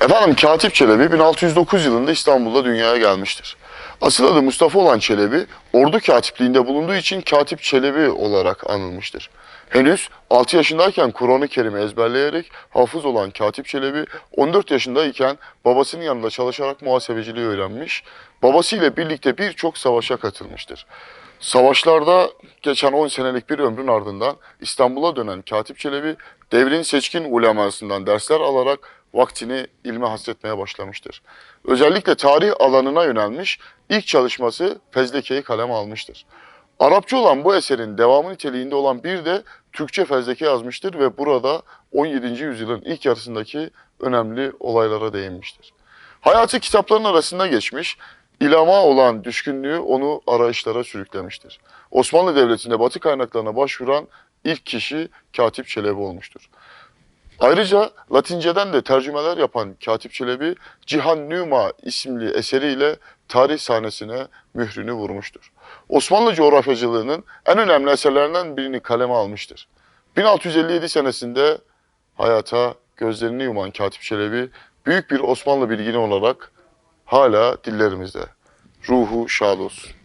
Efendim Katip Çelebi 1609 yılında İstanbul'da dünyaya gelmiştir. Asıl adı Mustafa olan Çelebi, ordu katipliğinde bulunduğu için Katip Çelebi olarak anılmıştır. Henüz 6 yaşındayken Kur'an-ı Kerim'i ezberleyerek hafız olan Katip Çelebi 14 yaşındayken babasının yanında çalışarak muhasebeciliği öğrenmiş, babasıyla birlikte birçok savaşa katılmıştır. Savaşlarda geçen 10 senelik bir ömrün ardından İstanbul'a dönen Katip Çelebi devrin seçkin ulemasından dersler alarak vaktini ilme hasretmeye başlamıştır. Özellikle tarih alanına yönelmiş, ilk çalışması Fezleke'yi kaleme almıştır. Arapça olan bu eserin devamı niteliğinde olan bir de Türkçe fezleke yazmıştır ve burada 17. yüzyılın ilk yarısındaki önemli olaylara değinmiştir. Hayatı kitapların arasında geçmiş, ilama olan düşkünlüğü onu arayışlara sürüklemiştir. Osmanlı Devleti'nde batı kaynaklarına başvuran ilk kişi Katip Çelebi olmuştur. Ayrıca Latinceden de tercümeler yapan Katip Çelebi, Cihan Nüma isimli eseriyle tarih sahnesine mührünü vurmuştur. Osmanlı coğrafyacılığının en önemli eserlerinden birini kaleme almıştır. 1657 senesinde hayata gözlerini yuman Katip Çelebi, büyük bir Osmanlı bilgini olarak hala dillerimizde. Ruhu şad olsun.